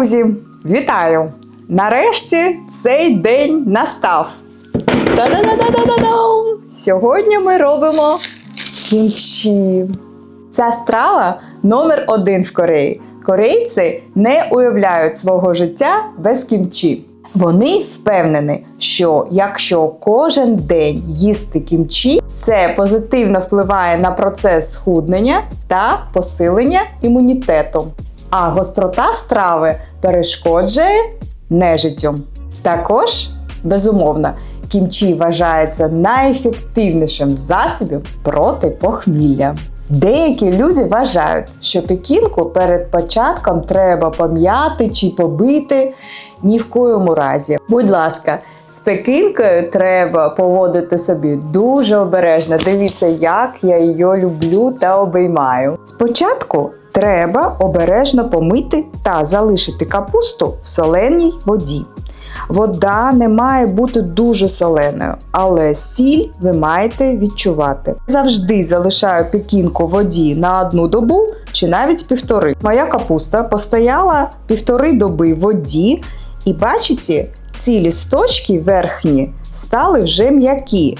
Друзі, вітаю! Нарешті цей день настав. Та-да-да-да-да-дам! Сьогодні ми робимо кімчі. Ця страва номер один в Кореї. Корейці не уявляють свого життя без кімчі. Вони впевнені, що якщо кожен день їсти кімчі, це позитивно впливає на процес схуднення та посилення імунітету. А гострота страви перешкоджує нежиттю. Також, безумовно, кімчі вважається найефективнішим засобом проти похмілля. Деякі люди вважають, що пекінку перед початком треба пом'яти чи побити. Ні в коєму разі. Будь ласка, з пекінкою треба поводити собі дуже обережно. Дивіться, як я її люблю та обіймаю. Спочатку треба обережно помити та залишити капусту в соленій воді. Вода не має бути дуже соленою, але сіль ви маєте відчувати. Завжди залишаю пекінку воді на одну добу чи навіть півтори. Моя капуста постояла півтори доби в воді, і бачите, ці лісточки верхні стали вже м'які.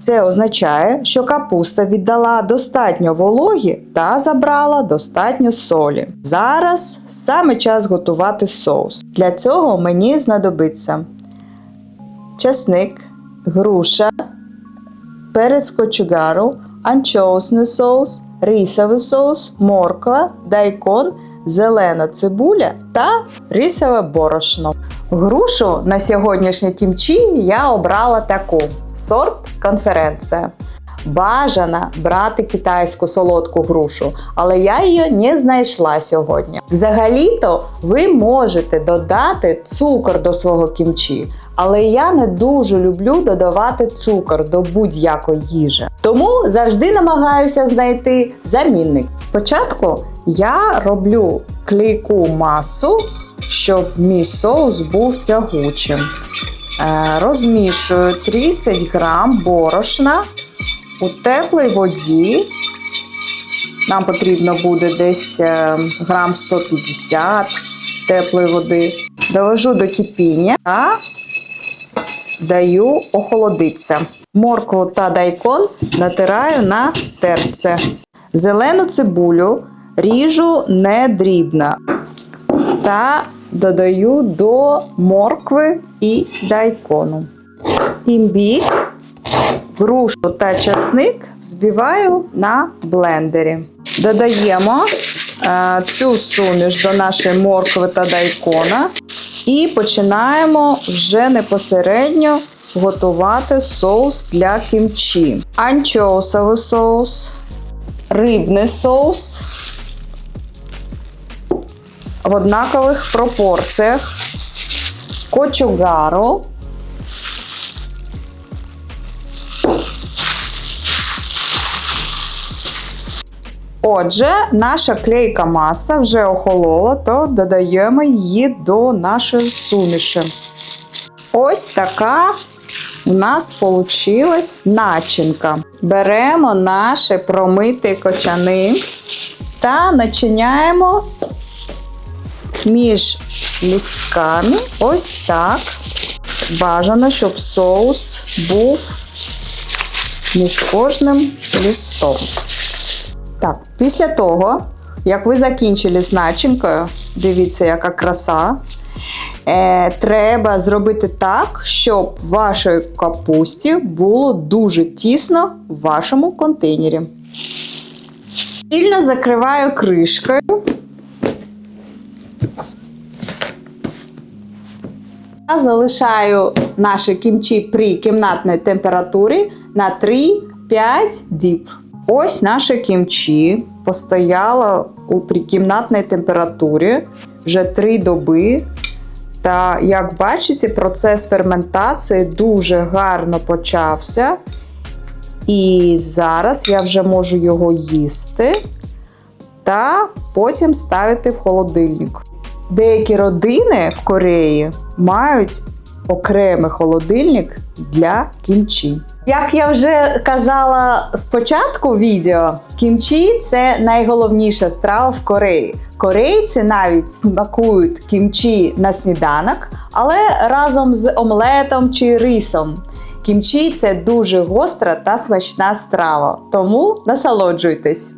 Це означає, що капуста віддала достатньо вологі та забрала достатньо солі. Зараз саме час готувати соус. Для цього мені знадобиться чесник, груша, перець кочугару, анчоусний соус, рисовий соус, морква, дайкон, зелена цибуля та рисове борошно. Грушу на сьогоднішнє кімчі я обрала таку сорт конференція. Бажано брати китайську солодку грушу, але я її не знайшла сьогодні. Взагалі-то ви можете додати цукор до свого кімчі, але я не дуже люблю додавати цукор до будь-якої їжі. Тому завжди намагаюся знайти замінник. Спочатку я роблю клейку масу, щоб мій соус був тягучим. Е, Розмішую 30 грам борошна у теплій воді. Нам потрібно буде десь е, грам 150 теплої води. Довожу до кипіння та даю охолодитися. Моркву та дайкон натираю на терце. Зелену цибулю ріжу не дрібно та додаю до моркви і дайкону. Імбір, грушу та часник збиваю на блендері. Додаємо е, цю суміш до нашої моркви та дайкона і починаємо вже непосередньо готувати соус для кімчі. Анчоусовий соус, рибний соус в однакових пропорціях, кочугару, Отже, наша клейка маса вже охолола, то додаємо її до нашої суміші. Ось така у нас получилась начинка. Беремо наші промиті кочани та начиняємо між лістками ось так. Бажано, щоб соус був між кожним листом. Так, після того, як ви закінчили з начинкою, дивіться, яка краса. Е, Треба зробити так, щоб вашій капусті було дуже тісно в вашому контейнері. Щільно закриваю кришкою. Я залишаю наше кімчі при кімнатній температурі на 3-5 діб. Ось наше кімчі постояло у прикімнатній температурі вже 3 доби. Та, як бачите, процес ферментації дуже гарно почався. І зараз я вже можу його їсти та потім ставити в холодильник. Деякі родини в Кореї мають окремий холодильник для кімчі. Як я вже казала спочатку відео, кімчі це найголовніша страва в Кореї. Корейці навіть смакують кімчі на сніданок, але разом з омлетом чи рисом. Кімчі це дуже гостра та смачна страва, тому насолоджуйтесь.